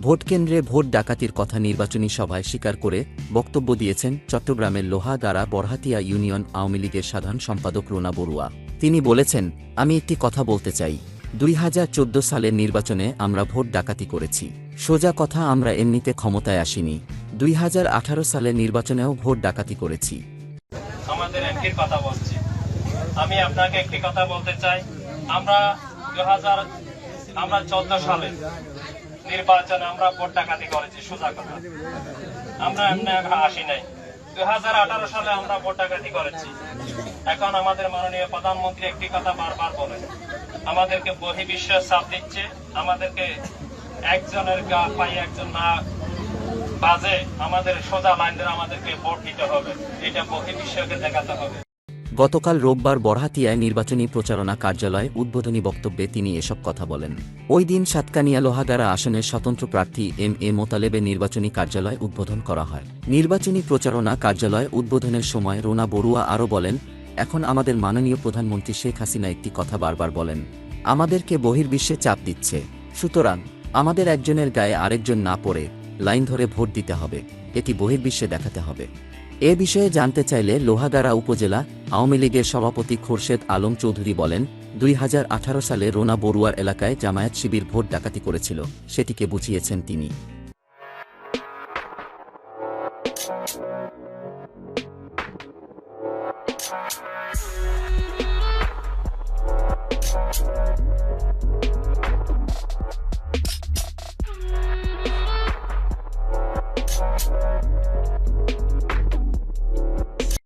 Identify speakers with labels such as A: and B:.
A: ভোটকেন্দ্রে ভোট ডাকাতির কথা নির্বাচনী সভায় স্বীকার করে বক্তব্য দিয়েছেন চট্টগ্রামের লোহাগাড়া বরহাতিয়া ইউনিয়ন আওয়ামী লীগের সাধারণ সম্পাদক রোনা বড়ুয়া। তিনি বলেছেন, আমি একটি কথা বলতে চাই। দুই হাজার চোদ্দ সালের নির্বাচনে আমরা ভোট ডাকাতি করেছি। সোজা কথা, আমরা এমনিতে ক্ষমতায় আসিনি। দুই হাজার আঠারো সালের নির্বাচনেও ভোট ডাকাতি করেছি।
B: আমি আপনাকে একটি কথা বলতে চাই। আমরা আমরা চোদ্দ সালে নির্বাচনে আমরা ভোট ডাকাতি করেছি, সোজা কথা। আমরা এমনি আসি নাই। দুই হাজার আঠারো সালে আমরা ভোট ডাকাতি করেছি। এখন আমাদের মাননীয় প্রধানমন্ত্রী একটি কথা বারবার বলেন। আমাদেরকে বহির্বিশ্বের চাপ দিচ্ছে, আমাদেরকে একজনের গা পাই একজন না বাজে, আমাদের সোজা লাইন আমাদেরকে ভোট দিতে হবে। এটা বহির্বিশ্বকে দেখাতে হবে।
A: গতকাল রোববার বরহাতিয়ায় নির্বাচনী প্রচারণা কার্যালয়ে উদ্বোধনী বক্তব্যে তিনি এসব কথা বলেন। ওই দিন সাতকানিয়া লোহাগাড়া আসনের স্বতন্ত্র প্রার্থী এম এ মোতালেবের নির্বাচনী কার্যালয় উদ্বোধন করা হয়। নির্বাচনী প্রচারণা কার্যালয় উদ্বোধনের সময় রোনা বড়ুয়া আরও বলেন, এখন আমাদের মাননীয় প্রধানমন্ত্রী শেখ হাসিনা একটি কথা বারবার বলেন, আমাদেরকে বহির্বিশ্বে চাপ দিচ্ছে। সুতরাং আমাদের একজনের গায়ে আরেকজন না পড়ে লাইন ধরে ভোট দিতে হবে। এটি বহির্বিশ্বে দেখাতে হবে। এ বিষয়ে জানতে চাইলে লোহাগাড়া উপজেলা আওয়ামী লীগের সভাপতি খোরশেদ আলম চৌধুরী বলেন, দুই হাজার আঠারো সালে রোনা বড়ুয়ার এলাকায় জামায়াত শিবির ভোট ডাকাতি করেছিল, সেটিকে বুঝিয়েছেন তিনি।